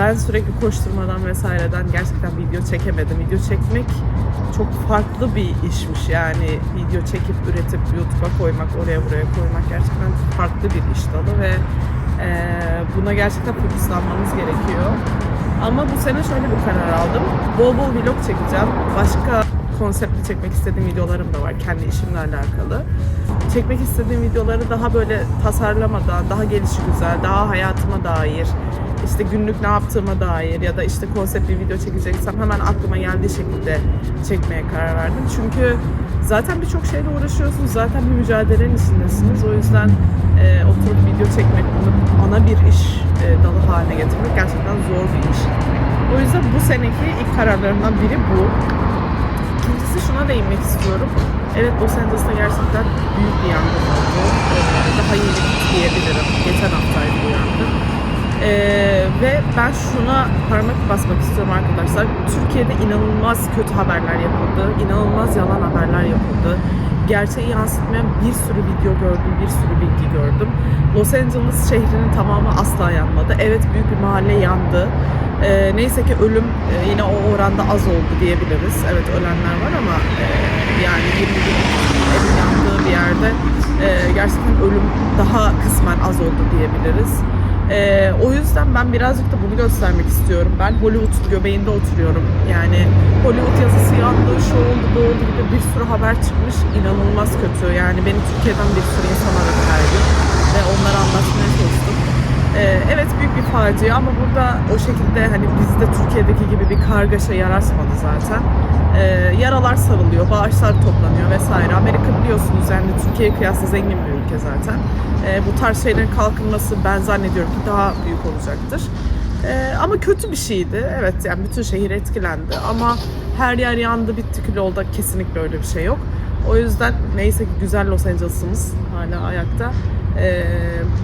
ben sürekli koşturmadan vesaireden gerçekten video çekemedim. Video çekmek çok farklı bir işmiş yani video çekip üretip YouTube'a koymak, oraya buraya koymak gerçekten farklı bir iş dalı ve eee, buna gerçekten fokuslanmamız gerekiyor. Ama bu sene şöyle bir karar aldım. Bol bol vlog çekeceğim. Başka konseptli çekmek istediğim videolarım da var kendi işimle alakalı. Çekmek istediğim videoları daha böyle tasarlamadan, daha gelişi güzel, daha hayatıma dair, işte günlük ne yaptığıma dair ya da işte konsept bir video çekeceksem hemen aklıma geldiği şekilde çekmeye karar verdim. Çünkü zaten birçok şeyle uğraşıyorsunuz, zaten bir mücadelenin içindesiniz. O yüzden e, oturup video çekmek, bunu ana bir iş e, dalı haline getirmek gerçekten zor bir iş. O yüzden bu seneki ilk kararlarımdan biri bu. İkincisi şuna değinmek istiyorum. Evet Los Angeles'ta gerçekten büyük bir yangın oldu. Ee, daha yeni diyebilirim. Geçen haftaydı bu yangın. Ee, ve ben şuna parmak basmak istiyorum arkadaşlar. Türkiye'de inanılmaz kötü haberler yapıldı. inanılmaz yalan haberler yapıldı. Gerçeği yansıtmayan bir sürü video gördüm, bir sürü bilgi gördüm. Los Angeles şehrinin tamamı asla yanmadı. Evet büyük bir mahalle yandı. Ee, neyse ki ölüm e, yine o oranda az oldu diyebiliriz. Evet ölenler var ama e, yani 20 bin evin yandığı bir yerde e, gerçekten ölüm daha kısmen az oldu diyebiliriz. Ee, o yüzden ben birazcık da bunu göstermek istiyorum. Ben Hollywood göbeğinde oturuyorum. Yani Hollywood yazısı yandı, şu oldu, bu oldu gibi bir sürü haber çıkmış. İnanılmaz kötü. Yani beni Türkiye'den bir sürü insan aradı her gün. Ve onları anlatmaya çalıştım. Ee, evet büyük bir facia ama burada o şekilde hani bizde Türkiye'deki gibi bir kargaşa yaratmadı zaten. Ee, yaralar sarılıyor, bağışlar toplanıyor vesaire. Amerika biliyorsunuz yani Türkiye'ye kıyasla zengin bir ülke zaten. Ee, bu tarz şeylerin kalkınması ben zannediyorum ki daha büyük olacaktır. Ee, ama kötü bir şeydi. Evet yani bütün şehir etkilendi ama her yer yandı bitti külolda kesinlikle öyle bir şey yok. O yüzden neyse ki güzel Los Angeles'ımız hala ayakta. Ee,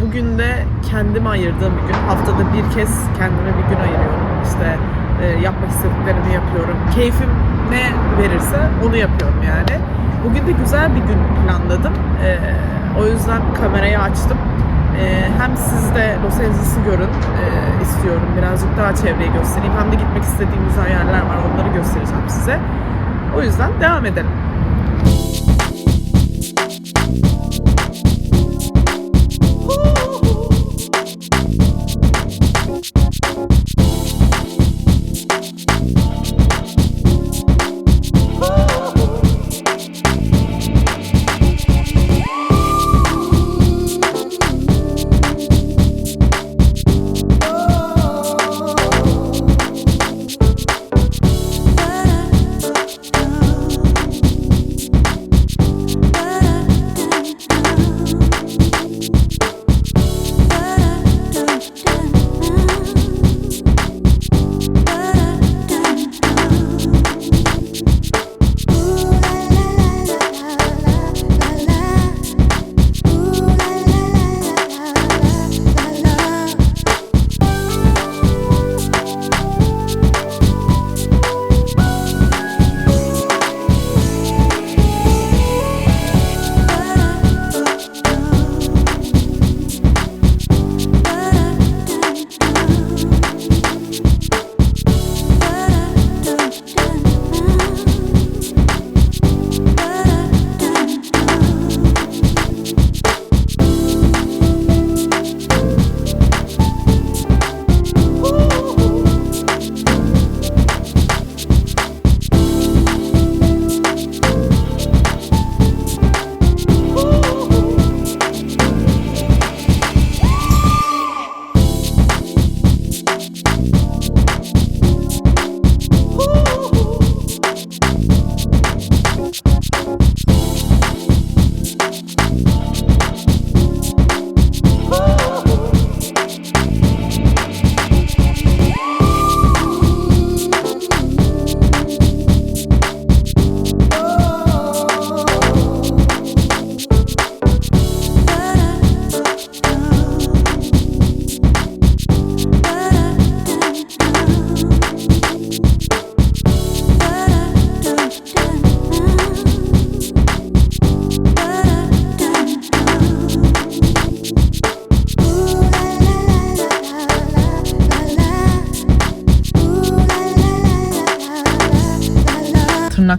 bugün de kendime ayırdığım bir gün. Haftada bir kez kendime bir gün ayırıyorum. İşte e, yapmak istediklerimi yapıyorum. Keyfim ne verirse onu yapıyorum yani. Bugün de güzel bir gün planladım. Ee, o yüzden kamerayı açtım. Ee, hem siz de Los Angeles'ı görün e, istiyorum. Birazcık daha çevreyi göstereyim. Hem de gitmek istediğim güzel yerler var. Onları göstereceğim size. O yüzden devam edelim.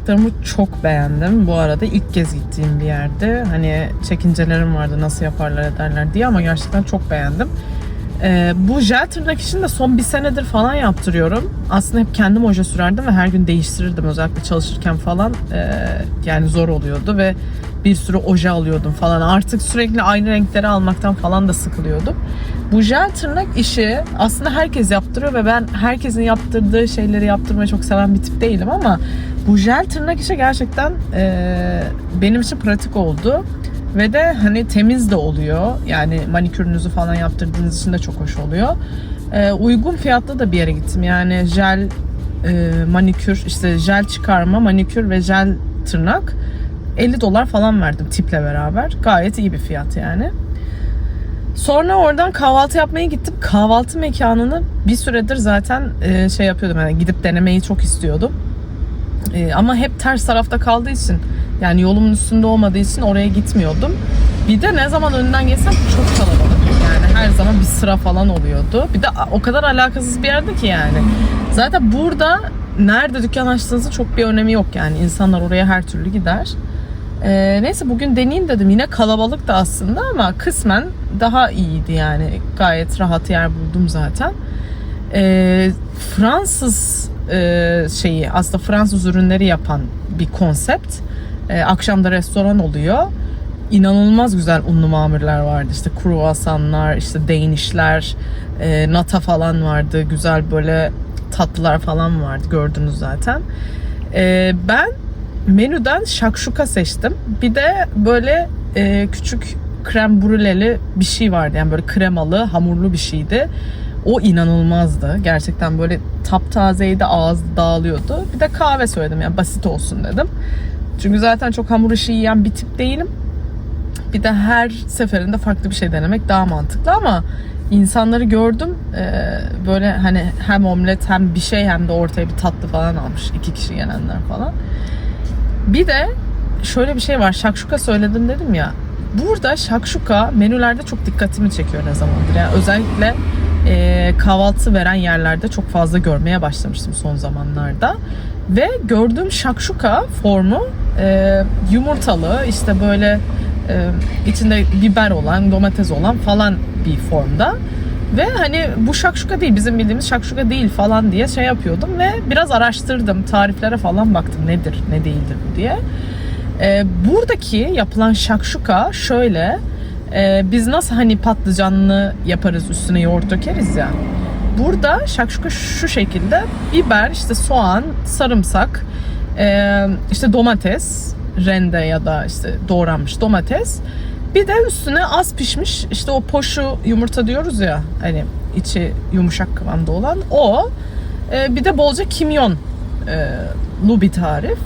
Yaptıklarımı çok beğendim. Bu arada ilk kez gittiğim bir yerde. Hani çekincelerim vardı nasıl yaparlar ederler diye ama gerçekten çok beğendim. Ee, bu jel tırnak işini de son bir senedir falan yaptırıyorum. Aslında hep kendim oje sürerdim ve her gün değiştirirdim özellikle çalışırken falan. Ee, yani zor oluyordu ve bir sürü oje alıyordum falan. Artık sürekli aynı renkleri almaktan falan da sıkılıyordum. Bu jel tırnak işi aslında herkes yaptırıyor ve ben herkesin yaptırdığı şeyleri yaptırmayı çok seven bir tip değilim ama bu jel tırnak işi gerçekten e, benim için pratik oldu. Ve de hani temiz de oluyor. Yani manikürünüzü falan yaptırdığınız için de çok hoş oluyor. E, uygun fiyatlı da bir yere gittim. Yani jel e, manikür, işte jel çıkarma, manikür ve jel tırnak 50 dolar falan verdim tiple beraber. Gayet iyi bir fiyat yani. Sonra oradan kahvaltı yapmaya gittim. Kahvaltı mekanını bir süredir zaten e, şey yapıyordum. Yani gidip denemeyi çok istiyordum. E, ama hep ters tarafta kaldığı için yani yolumun üstünde olmadığı için oraya gitmiyordum. Bir de ne zaman önünden geçsem çok kalabalık. Yani her zaman bir sıra falan oluyordu. Bir de o kadar alakasız bir yerde ki yani. Zaten burada nerede dükkan açtığınızın çok bir önemi yok yani. İnsanlar oraya her türlü gider. Ee, neyse bugün deneyeyim dedim. Yine kalabalık da aslında ama kısmen daha iyiydi yani. Gayet rahat yer buldum zaten. Ee, Fransız e, şeyi aslında Fransız ürünleri yapan bir konsept. Ee, akşamda restoran oluyor. İnanılmaz güzel unlu mamurlar vardı. İşte kruvasanlar, işte Danishler, e, nata falan vardı. Güzel böyle tatlılar falan vardı. Gördünüz zaten. Ee, ben menüden şakşuka seçtim. Bir de böyle e, küçük krem brüleli bir şey vardı. Yani böyle kremalı, hamurlu bir şeydi. O inanılmazdı. Gerçekten böyle taptazeydi, ağız dağılıyordu. Bir de kahve söyledim yani basit olsun dedim. Çünkü zaten çok hamur işi yiyen bir tip değilim. Bir de her seferinde farklı bir şey denemek daha mantıklı ama insanları gördüm e, böyle hani hem omlet hem bir şey hem de ortaya bir tatlı falan almış iki kişi gelenler falan. Bir de şöyle bir şey var. Şakşuka söyledim dedim ya. Burada şakşuka menülerde çok dikkatimi çekiyor ne zamandır. Yani özellikle e, kahvaltı veren yerlerde çok fazla görmeye başlamıştım son zamanlarda. Ve gördüğüm şakşuka formu e, yumurtalı işte böyle e, içinde biber olan domates olan falan bir formda. Ve hani bu şakşuka değil bizim bildiğimiz şakşuka değil falan diye şey yapıyordum ve biraz araştırdım tariflere falan baktım nedir ne değildir diye. Ee, buradaki yapılan şakşuka şöyle e, biz nasıl hani patlıcanlı yaparız üstüne yoğurt dökeriz ya. Burada şakşuka şu şekilde biber işte soğan sarımsak e, işte domates rende ya da işte doğranmış domates bir de üstüne az pişmiş işte o poşu yumurta diyoruz ya hani içi yumuşak kıvamda olan o e, bir de bolca kimyon e, lu bir tarif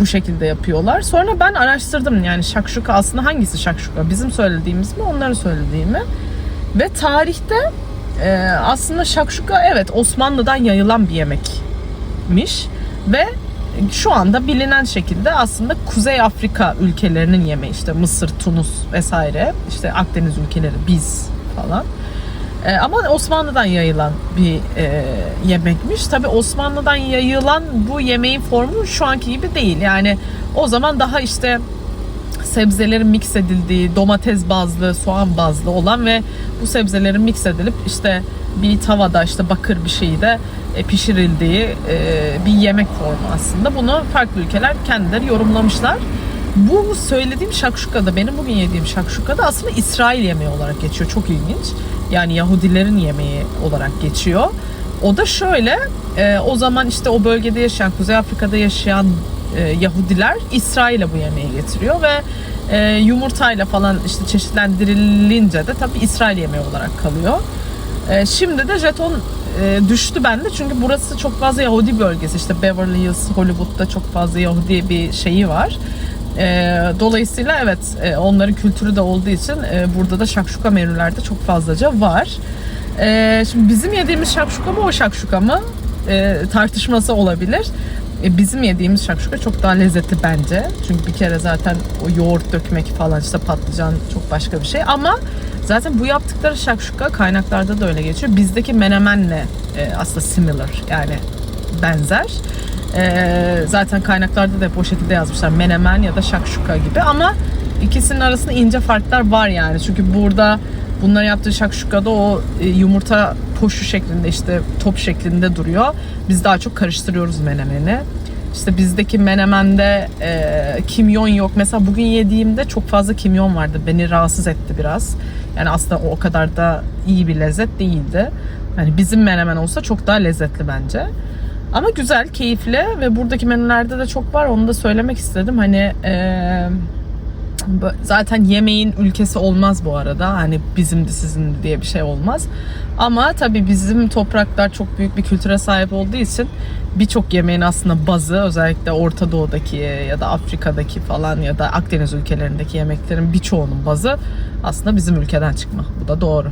bu şekilde yapıyorlar. Sonra ben araştırdım yani şakşuka aslında hangisi şakşuka? Bizim söylediğimiz mi onların söylediği mi? Ve tarihte e, aslında şakşuka evet Osmanlı'dan yayılan bir yemekmiş ve şu anda bilinen şekilde aslında Kuzey Afrika ülkelerinin yemeği işte Mısır, Tunus vesaire işte Akdeniz ülkeleri biz falan. E, ama Osmanlı'dan yayılan bir e, yemekmiş. Tabi Osmanlı'dan yayılan bu yemeğin formu şu anki gibi değil. Yani o zaman daha işte sebzelerin mix edildiği, domates bazlı, soğan bazlı olan ve bu sebzelerin mix edilip işte bir tavada işte bakır bir şeyde e, pişirildiği e, bir yemek formu aslında. Bunu farklı ülkeler kendileri yorumlamışlar. Bu söylediğim şakşuka da benim bugün yediğim şakşuka da aslında İsrail yemeği olarak geçiyor. Çok ilginç. Yani Yahudilerin yemeği olarak geçiyor. O da şöyle, e, o zaman işte o bölgede yaşayan, Kuzey Afrika'da yaşayan Yahudiler İsrail'e bu yemeği getiriyor ve e, yumurtayla falan işte çeşitlendirilince de tabii İsrail yemeği olarak kalıyor. E, şimdi de jeton e, düştü bende çünkü burası çok fazla Yahudi bölgesi. İşte Beverly Hills, Hollywood'da çok fazla Yahudi bir şeyi var. E, dolayısıyla evet e, onların kültürü de olduğu için e, burada da şakşuka menülerde çok fazlaca var. E, şimdi bizim yediğimiz şakşuka mı o şakşuka mı e, tartışması olabilir. E, bizim yediğimiz şakşuka çok daha lezzetli bence. Çünkü bir kere zaten o yoğurt dökmek falan işte patlıcan çok başka bir şey. Ama zaten bu yaptıkları şakşuka kaynaklarda da öyle geçiyor. Bizdeki menemenle e, aslında similar yani benzer. Ee, zaten kaynaklarda da hep o şekilde yazmışlar. Menemen ya da şakşuka gibi ama ikisinin arasında ince farklar var yani. Çünkü burada bunların yaptığı şakşukada o e, yumurta poşu şeklinde işte top şeklinde duruyor. Biz daha çok karıştırıyoruz menemeni. İşte bizdeki menemende e, kimyon yok. Mesela bugün yediğimde çok fazla kimyon vardı. Beni rahatsız etti biraz. Yani aslında o, o kadar da iyi bir lezzet değildi. Hani bizim menemen olsa çok daha lezzetli bence. Ama güzel, keyifli ve buradaki menülerde de çok var. Onu da söylemek istedim. Hani e, zaten yemeğin ülkesi olmaz bu arada. Hani bizim de sizin de diye bir şey olmaz. Ama tabii bizim topraklar çok büyük bir kültüre sahip olduğu için birçok yemeğin aslında bazı özellikle Orta Doğu'daki ya da Afrika'daki falan ya da Akdeniz ülkelerindeki yemeklerin birçoğunun bazı aslında bizim ülkeden çıkma. Bu da doğru.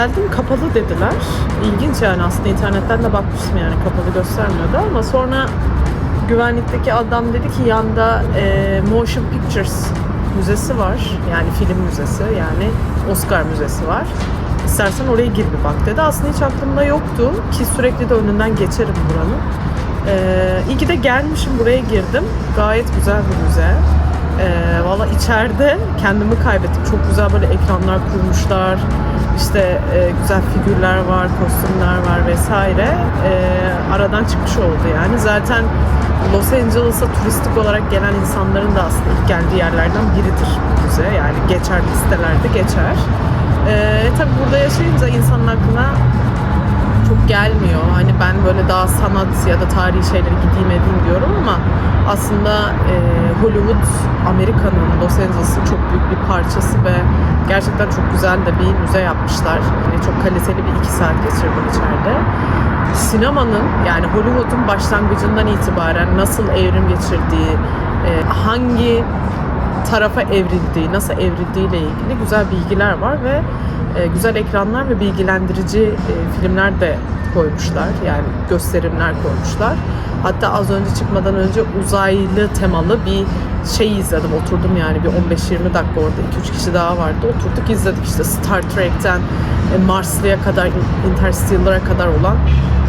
Geldim kapalı dediler. İlginç yani aslında internetten de bakmıştım yani kapalı göstermiyordu ama sonra güvenlikteki adam dedi ki yanda e, Motion Pictures müzesi var. Yani film müzesi yani Oscar müzesi var. İstersen oraya gir bir bak dedi. Aslında hiç aklımda yoktu ki sürekli de önünden geçerim buranın. Ee, iyi ki de gelmişim buraya girdim. Gayet güzel bir müze. Ee, Valla içeride kendimi kaybettim. Çok güzel böyle ekranlar kurmuşlar. İşte e, güzel figürler var, kostümler var vesaire. Ee, aradan çıkmış oldu yani. Zaten Los Angeles'a turistik olarak gelen insanların da aslında ilk geldiği yerlerden biridir bu müze. Yani geçer listelerde geçer. Ee, tabii burada yaşayınca insanın aklına çok gelmiyor. Hani ben böyle daha sanat ya da tarihi şeylere gideyim edeyim diyorum ama aslında e, Hollywood Amerika'nın Los Angeles'ın çok büyük bir parçası ve gerçekten çok güzel de bir müze yapmışlar. Yani çok kaliteli bir iki saat geçirdim içeride. Sinemanın yani Hollywood'un başlangıcından itibaren nasıl evrim geçirdiği, e, hangi tarafa evrildiği, nasıl evrildiğiyle ilgili güzel bilgiler var ve e, güzel ekranlar ve bilgilendirici e, filmler de koymuşlar. Yani gösterimler koymuşlar. Hatta az önce çıkmadan önce uzaylı temalı bir şey izledim. Oturdum yani bir 15-20 dakika orada. 2-3 kişi daha vardı. Oturduk izledik işte Star Trek'ten e, Marslı'ya kadar, Interstellar'a kadar olan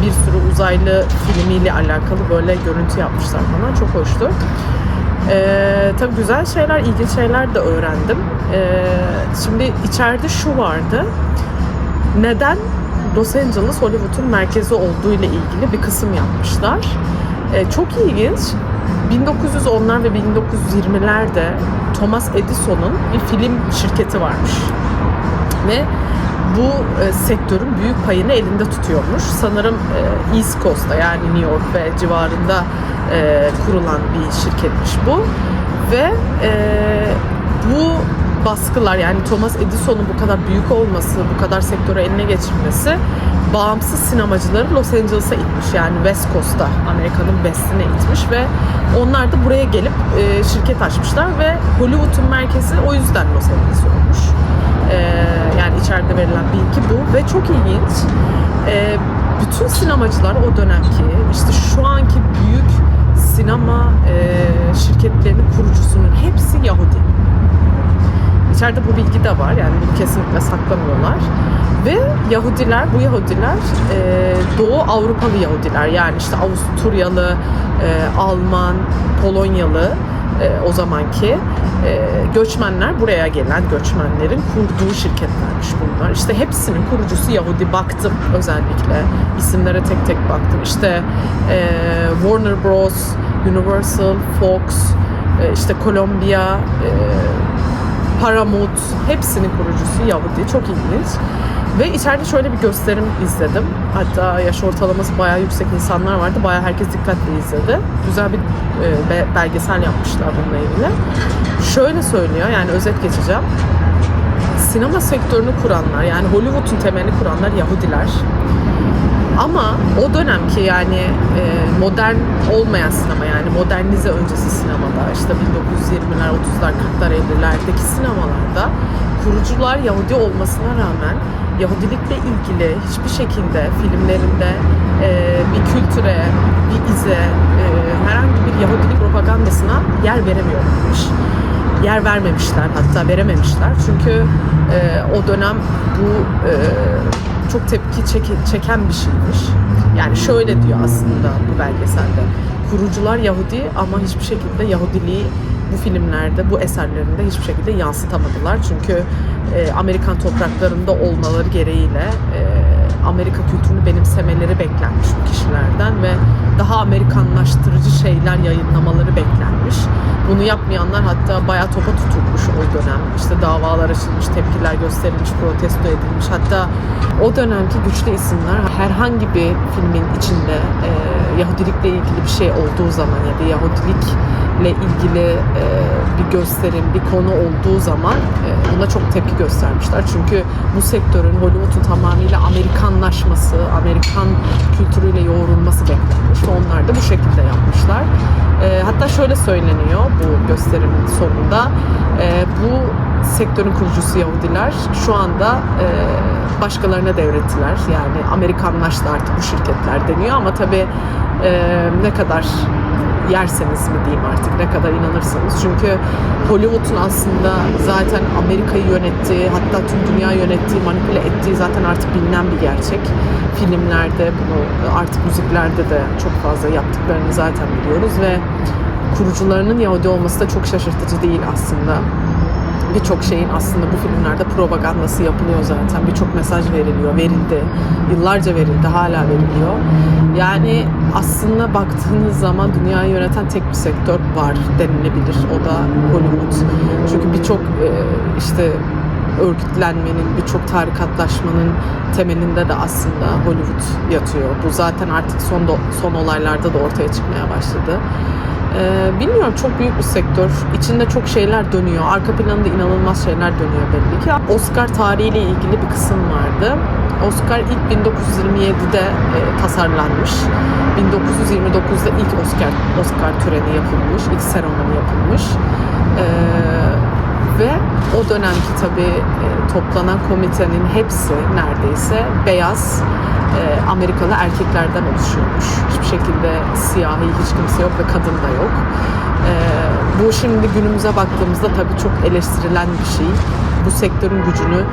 bir sürü uzaylı filmiyle alakalı böyle görüntü yapmışlar bana. Çok hoştu. Ee, tabii güzel şeyler, ilginç şeyler de öğrendim. Ee, şimdi içeride şu vardı. Neden Los Angeles Hollywood'un merkezi olduğu ile ilgili bir kısım yapmışlar. Ee, çok ilginç. 1910'lar ve 1920'lerde Thomas Edison'un bir film şirketi varmış. Ve bu e, sektörün büyük payını elinde tutuyormuş. Sanırım e, East Coast'ta yani New York ve civarında e, kurulan bir şirketmiş bu. Ve e, bu baskılar yani Thomas Edison'un bu kadar büyük olması, bu kadar sektörü eline geçirmesi bağımsız sinemacıları Los Angeles'a itmiş. Yani West Coast'ta Amerika'nın West'ine itmiş ve onlar da buraya gelip e, şirket açmışlar ve Hollywood'un merkezi o yüzden Los Angeles olmuş. E, yani içeride verilen bilgi bu ve çok ilginç. E, bütün sinemacılar o dönemki işte şu anki büyük sinema e, şirketlerinin kurucusunun hepsi Yahudi. İçeride bu bilgi de var yani bunu kesinlikle saklamıyorlar. Ve Yahudiler, bu Yahudiler e, Doğu Avrupalı Yahudiler yani işte Avusturyalı, e, Alman, Polonyalı e, o zamanki e, göçmenler buraya gelen göçmenlerin kurduğu şirketlermiş bunlar. İşte hepsinin kurucusu Yahudi baktım özellikle isimlere tek tek baktım. İşte e, Warner Bros, Universal, Fox, e, işte Columbia, e, Paramount hepsinin kurucusu Yahudi. Çok ilginç. Ve içeride şöyle bir gösterim izledim. Hatta yaş ortalaması bayağı yüksek insanlar vardı. Bayağı herkes dikkatli izledi. Güzel bir e, be- belgesel yapmışlar bununla ilgili. Şöyle söylüyor yani özet geçeceğim. Sinema sektörünü kuranlar yani Hollywood'un temelini kuranlar Yahudiler. Ama o dönemki yani e, modern olmayan sinema yani modernize öncesi sinemada işte 1920'ler, 30'lar, 40'lar, 50'lerdeki sinemalarda kurucular Yahudi olmasına rağmen Yahudilikle ilgili hiçbir şekilde filmlerinde e, bir kültüre, bir ize, e, herhangi bir Yahudilik propagandasına yer veremiyorlarmış. Yer vermemişler hatta verememişler. Çünkü e, o dönem bu e, çok tepki çeke- çeken bir şeymiş. Yani şöyle diyor aslında bu belgeselde. Kurucular Yahudi ama hiçbir şekilde Yahudiliği bu filmlerde, bu eserlerinde hiçbir şekilde yansıtamadılar. Çünkü e, Amerikan topraklarında olmaları gereğiyle e, Amerika kültürünü benimsemeleri beklenmiş bu kişilerden ve daha Amerikanlaştırıcı şeyler yayınlamaları beklenmiş. Bunu yapmayanlar hatta bayağı topa tutulmuş o dönem. İşte davalar açılmış, tepkiler gösterilmiş, protesto edilmiş. Hatta o dönemki güçlü isimler herhangi bir filmin içinde e, Yahudilikle ilgili bir şey olduğu zaman ya da Yahudilikle ilgili e, bir gösterim, bir konu olduğu zaman e, buna çok tepki göstermişler. Çünkü bu sektörün Hollywood'un tamamıyla kültürüyle yoğrulması beklenmiş. Onlar da bu şekilde yapmışlar. E, hatta şöyle söyleniyor, bu gösterinin sonunda. E, bu sektörün kurucusu Yahudiler şu anda e, başkalarına devrettiler. Yani Amerikanlaştı artık bu şirketler deniyor ama tabii e, ne kadar yerseniz mi diyeyim artık ne kadar inanırsanız. Çünkü Hollywood'un aslında zaten Amerika'yı yönettiği hatta tüm dünya yönettiği, manipüle ettiği zaten artık bilinen bir gerçek. Filmlerde bunu artık müziklerde de çok fazla yaptıklarını zaten biliyoruz ve kurucularının Yahudi olması da çok şaşırtıcı değil aslında birçok şeyin aslında bu filmlerde propagandası yapılıyor zaten. Birçok mesaj veriliyor, verildi. Yıllarca verildi, hala veriliyor. Yani aslında baktığınız zaman dünyayı yöneten tek bir sektör var denilebilir. O da Hollywood. Çünkü birçok e, işte örgütlenmenin, birçok tarikatlaşmanın temelinde de aslında Hollywood yatıyor. Bu zaten artık son do- son olaylarda da ortaya çıkmaya başladı. Ee, bilmiyorum çok büyük bir sektör. İçinde çok şeyler dönüyor. Arka planında inanılmaz şeyler dönüyor belli ki. Oscar tarihiyle ilgili bir kısım vardı. Oscar ilk 1927'de e, tasarlanmış. 1929'da ilk Oscar Oscar töreni yapılmış, ilk seremoni yapılmış. Ee, ve o dönemki tabii e, toplanan komitenin hepsi neredeyse beyaz e, Amerikalı erkeklerden oluşuyormuş. Hiçbir şekilde siyahi hiç kimse yok ve kadın da yok. E, bu şimdi günümüze baktığımızda tabii çok eleştirilen bir şey. Bu sektörün gücünü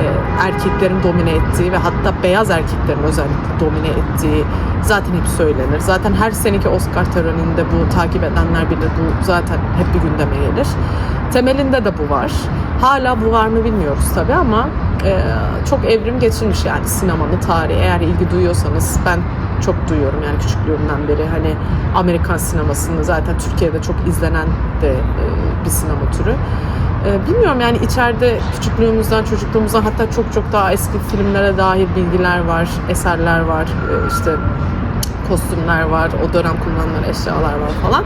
e, erkeklerin domine ettiği ve hatta beyaz erkeklerin özellikle domine ettiği zaten hep söylenir. Zaten her seneki Oscar töreninde bu takip edenler bilir bu zaten hep bir gündeme gelir. Temelinde de bu var. Hala bu var mı bilmiyoruz tabii ama e, çok evrim geçirmiş yani sinemanın tarihi. Eğer ilgi duyuyorsanız ben çok duyuyorum yani küçüklüğümden beri hani Amerikan sinemasında zaten Türkiye'de çok izlenen de e, bir sinema türü. E, bilmiyorum yani içeride küçüklüğümüzden, çocukluğumuzdan hatta çok çok daha eski filmlere dair bilgiler var, eserler var, e, işte kostümler var, o dönem kullanılan eşyalar var falan.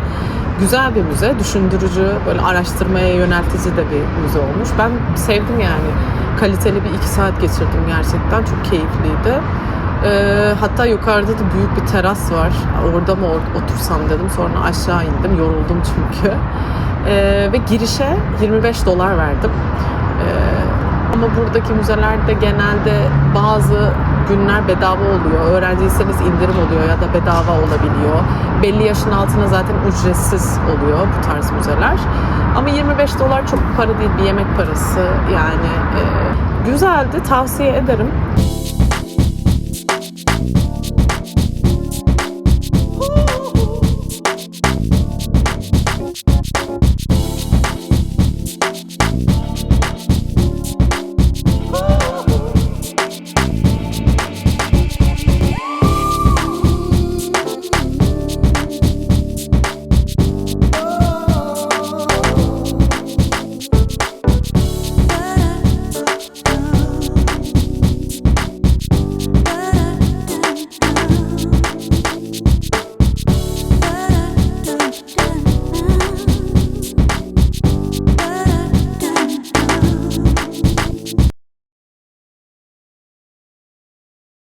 Güzel bir müze, düşündürücü, böyle araştırmaya yöneltici de bir müze olmuş. Ben sevdim yani. Kaliteli bir iki saat geçirdim gerçekten. Çok keyifliydi. Ee, hatta yukarıda da büyük bir teras var. Orada mı otursam dedim. Sonra aşağı indim. Yoruldum çünkü. Ee, ve girişe 25 dolar verdim. Ee, ama buradaki müzelerde genelde bazı günler bedava oluyor. Öğrenciyseniz indirim oluyor ya da bedava olabiliyor. Belli yaşın altına zaten ücretsiz oluyor bu tarz müzeler. Ama 25 dolar çok para değil bir yemek parası yani. e, güzeldi tavsiye ederim.